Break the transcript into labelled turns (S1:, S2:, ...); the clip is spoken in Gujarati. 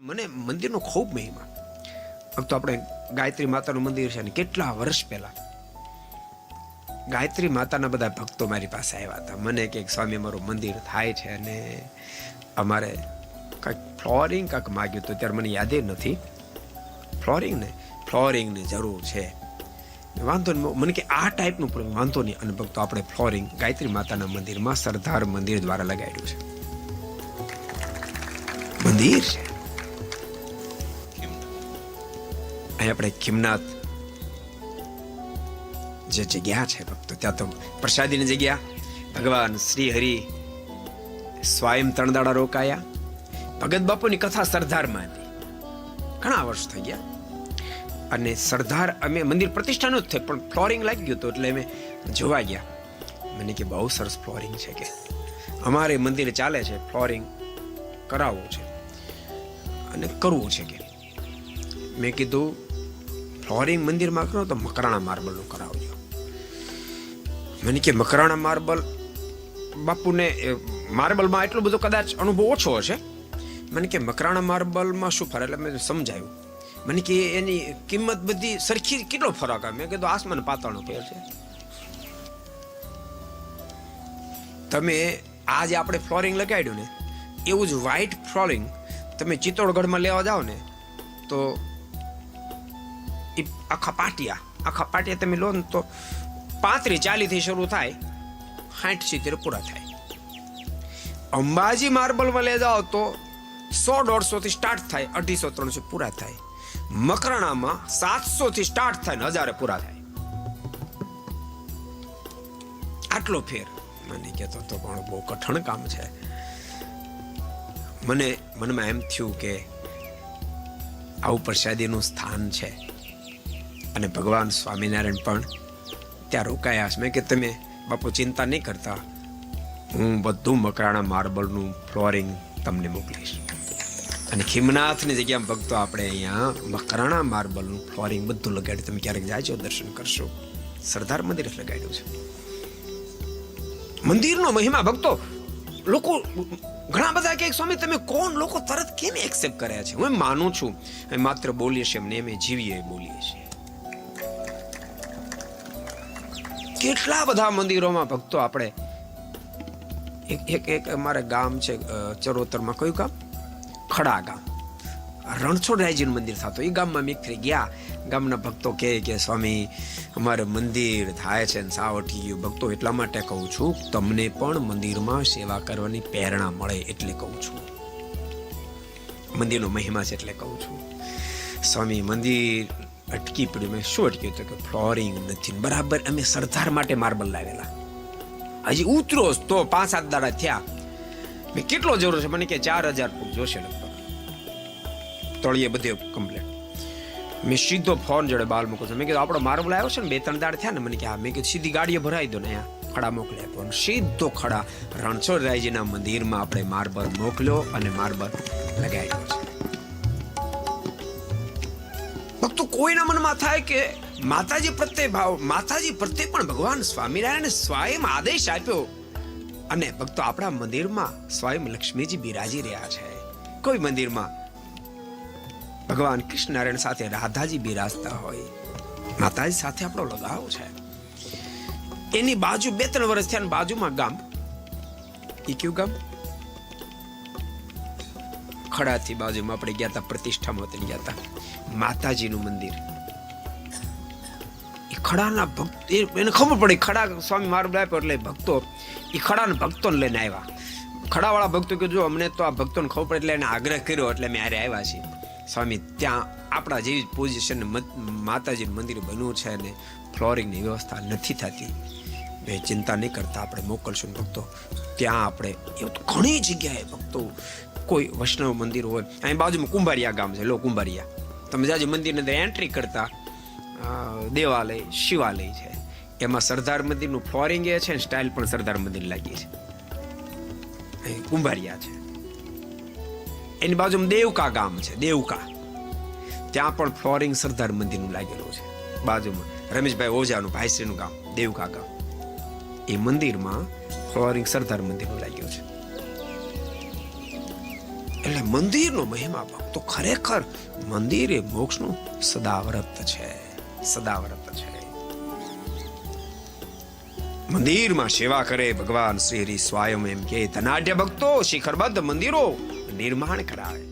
S1: મને મંદિરનો ખૂબ મહિમા. તો આપણે ગાયત્રી માતાનું મંદિર છે ને કેટલા વર્ષ પહેલા. ગાયત્રી માતાના બધા ભક્તો મારી પાસે આવ્યા હતા. મને કે સ્વામી અમારું મંદિર થાય છે અને અમારે કાંઈક ફ્લોરિંગ કાંઈક માગ્યું હતું. ત્યારે મને યાદે નથી. ફ્લોરિંગ ને ફ્લોરિંગની જરૂર છે. વાંધો નહીં મને કે આ ટાઈપનું પણ વાંધો નહીં. અને ભક્તો, આપણે ફ્લોરિંગ ગાયત્રી માતાના મંદિરમાં સરદાર મંદિર દ્વારા લગાડ્યું છે. મંદિર છે. અહીં આપણે ખીમનાથ જે જગ્યા છે ભક્તો, ત્યાં તો પ્રસાદીની જગ્યા. ભગવાન શ્રી હરિ સ્વયં ત્રણ દાડા રોકાયા. ભગત બાપુની કથા સરદારમાં હતી. ઘણા વર્ષ થઈ ગયા. અને સરદાર અમે મંદિર પ્રતિષ્ઠાનું જ થયું, પણ ફ્લોરિંગ લાગી ગયું હતું એટલે અમે જોવા ગયા. મને કે બહુ સરસ ફ્લોરિંગ છે કે. અમારે મંદિર ચાલે છે ફ્લોરિંગ કરાવવું છે. અને કરવું છે કે. મેં કીધું ફ્લોરિંગ મંદિરમાં કરો તો મકરાણા માર્બલનું કરાવજો. મને કે મકરાણા માર્બલ, બાપુને માર્બલમાં એટલો બધો કદાચ અનુભવ ઓછો હશે? મને કે મકરાણા માર્બલમાં શું ફરક? એટલે મેં સમજાયું. મને કે એની કિંમત બધી સરખી કેટલો ફરક આવે? મેં કીધું, આસમાન પાતાળનો ફેર છે. તમે આ જે આપણે ફ્લોરિંગ લગાડ્યું ને, એવું જ વ્હાઇટ ફ્લોરિંગ તમે ચિત્તોડગઢમાં લેવા જાઓ ને, તો ઈ આખા પાટિયા આખા પાટિયા તમે લો ને તો પાંત્રીસ ચાલીસથી શરૂ થાય, સાઠ સિત્તેર પૂરા થાય. અંબાજી માર્બલમાં લે જાઓ તો સો દોઢસોથી સ્ટાર્ટ થાય, અઢીસો ત્રણસો પૂરા થાય. મકરાણામાં સાતસોથી સ્ટાર્ટ થાય ને હજારે પૂરા થાય. આટલો ફેર. મને કહેતો તો પણ બહુ કઠણ કામ છે. મને મનમાં એમ થયું કે આવું પ્રસાદીનું સ્થાન છે. અને ભગવાન સ્વામિનારાયણ પણ ત્યાં રોકાયા. છે મેં કે તમે બાપુ ચિંતા નહીં કરતા. હું બધું મકરાણા માર્બલનું ફ્લોરિંગ તમને મોકલીશ. અને ખીમનાથની જગ્યામાં ભક્તો આપણે અહીંયા મકરાણા માર્બલનું ફ્લોરિંગ બધું લગાડ્યું તમે ક્યારેક જાજો દર્શન કરશો. સરદાર મંદિર લગાડ્યું છે. મંદિરનો મહિમા ભક્તો, લોકો ઘણા બધા કે સ્વામી, તમે કોણ? લોકો તરત કેમ એક્સેપ્ટ કર્યા છે? હું એમ માનું છું. માત્ર બોલીએ છીએ એમને અમે જીવીએ બોલીએ છીએ. કેટલા બધા મંદિરોમાં ભક્તો આપણે? એક એક એક અમારે ગામ છે ચરોતરમાં. કયું ગામ? ખડા ગામ. રણછોડરાયજીનું મંદિર થતું. એ ગામમાં મેં ફરી ગયા. ગામના ભક્તો કહે કે, સ્વામી, અમારે મંદિર થાય છે ને સાવ ગયું. ભક્તો એટલા માટે કહું છું, તમને પણ મંદિરમાં સેવા કરવાની પ્રેરણા મળે એટલે કહું છું. મંદિરનો મહિમા છે એટલે કહું છું. સ્વામી, મંદિર અટકી પડ્યું. મેં શું અટક્યું તો કે ફ્લોરિંગ નથી બરાબર અમે સરદાર માટે માર્બલ લાવેલા. હજી ઉતરો તો પાંચ સાત દાડા થયા. મેં કેટલો જરૂર છે? મને કે ચાર હજાર ફૂટ જોશે લગભગ. તળિયે બધે કમ્પ્લેટ મેં સીધો ફોન જોડે બાલ મૂકો છો. મેં કીધું, આપણો માર્બલ આવ્યો છે ને, બે ત્રણ દાડ થયા ને? મને કે, હા. મેં કીધું, સીધી ગાડીએ ભરાઈ દો ને અહીંયા. ખડા મોકલી આપ્યો સીધો ખડા રણછોડરાયજીના મંદિરમાં આપણે માર્બલ મોકલ્યો અને માર્બલ લગાડ્યો છે. ભક્તો કોઈના મનમાં થાય કે માતાજી પ્રત્યે ભાવ, માતાજી પ્રત્યે પણ ભગવાન સ્વામિનારાયણે સ્વયં આદેશ આપ્યો. અને ભક્તો આપણા મંદિરમાં સ્વયં લક્ષ્મીજી બિરાજી રહ્યા છે. કોઈ મંદિરમાં ભગવાન કૃષ્ણનારાયણ સાથે રાધાજી બિરાજતા હોય. માતાજી સાથે આપણો લગાવ છે. એની બાજુ બે, ત્રણ વર્ષ થયા બાજુમાં ગામ. એ કયું ગામ? ખડાથી બાજુમાં આપણે ગયા હતા પ્રતિષ્ઠામાં ત્યાં ગયા હતા માતાજીનું મંદિર. એ ખડાના ભક્ત એને ખબર પડી, ખડા સ્વામી મારું આપ્યો એટલે ભક્તો. એ ખડાના ભક્તોને લઈને આવ્યા. ખડાવાળા ભક્તો કે જો અમને તો આ ભક્તોને ખબર પડે એટલે એને આગ્રહ કર્યો એટલે અમે હારે આવ્યા છીએ. સ્વામી, ત્યાં આપણા જેવી પોઝિશન માતાજીનું મંદિર બન્યું છે અને ફ્લોરિંગની વ્યવસ્થા નથી થતી. બે ચિંતા નહીં કરતા, આપણે મોકલશું ભક્તો. ત્યાં આપણે ઘણી જગ્યાએ ભક્તો કોઈ વૈષ્ણવ મંદિર હોય, અહીં બાજુમાં કુંભારિયા ગામ છે, લો કુંભારિયા. તમે જાજે મંદિરની અંદર એન્ટ્રી કરતા દેવાલય, શિવાલય છે. એમાં સરદાર મંદિરનું ફ્લોરિંગ એ છે સ્ટાઇલ પણ સરદાર મંદિર લાગી છે. કુંભારિયા છે. એની બાજુમાં દેવકા ગામ છે, દેવકા. ત્યાં પણ ફ્લોરિંગ સરદાર મંદિરનું લાગેલું છે. બાજુમાં રમેશભાઈ ઓઝાનું, ભાઈશ્રીનું ગામ, દેવકા ગામ. એ મંદિરમાં ફ્લોરિંગ સરદાર મંદિરનું લાગ્યું છે. એટલે મંદિરનો મહિમા ભક્તો. ખરેખર મંદિર એ મોક્ષનું સદાવ્રત છે. સદાવ્રત છે. મંદિરમાં સેવા કરે ભગવાન શ્રી હરિ સ્વયં એમ કે ધનાઢ્ય ભક્તો શિખરબદ્ધ મંદિરો નિર્માણ કરાવે.